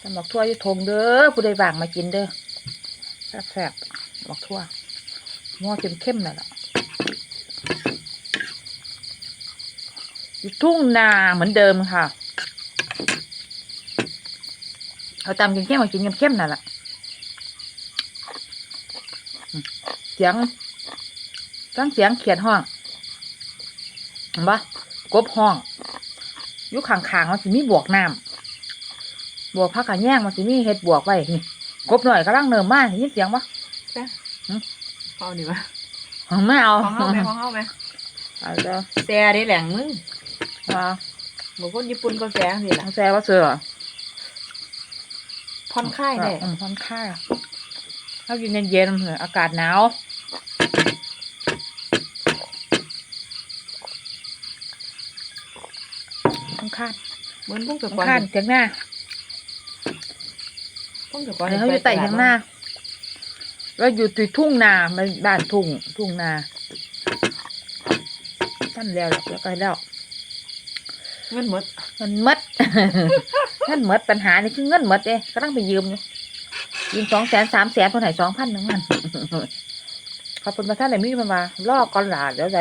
ตำบักทั่วยู่ทงเด้อผู้ใดว่างมากินเด้อแซ่บๆบักทั่วมัวเข้มๆนั่นแหละอยู่ทุ่งนาเหมือนเดิมค่ะเอาตำเข้มมากินเข้มๆนั่นแหละเสียงตั้งเสียงเขียดห้องเห็นปะกบห้องอยู่ข้างๆมันสิมีบวกน้ำ บวกพักกันแย่งมันสิมีเห็ดบวกไว้นี่กบหน่อยกำลังเนิมมาได้ยินเสียงปะเอาดีวะไม่เอาของเฮาไหมของเฮาไหมเอาเจ้าแซ่ได้แหล่งมึงเอาบอกคนญี่ปุ่นก็แซ่สิล่ะเอาแซ่ว่าเสือผ่อนคลายได้อืมผ่อนคลายถ้าอยู่เย็นๆเหมือนอากาศหนาวข้างข้านเหมือนพวกตะข้างกอนข้านเถียงหน้า พวกตะกอนเดี๋ยวเขาอยู่ใต้เถียงหน้าเราอยู่ติดทุ่งนามันบ้านทุ่งทุ่งนาท่านแล้วแล้วก็แล้วเงินหมดเงินหมดเงินหมดปัญหานี่คือเงินหมดเด้ก็ต้องไปยืมอยู่ยืมสองแสนสามแสนคนไหนสองพันหนึ่งมันขอบคุณพระท่านไหนมีมันมาล่อก่อนหลาเดี๋ยวใจ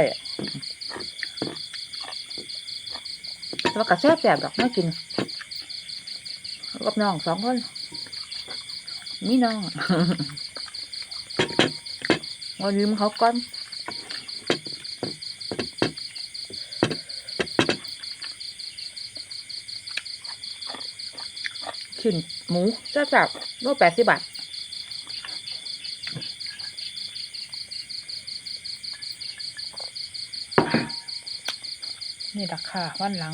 แต่ว่ากระแซ่บแบบดอกไม่กินกับน้องสองคน มีน้องว่ายืมเขาก่อนชิ้นหมูแซ่บโลแปดสิบบาทนี่ราคาวันหลัง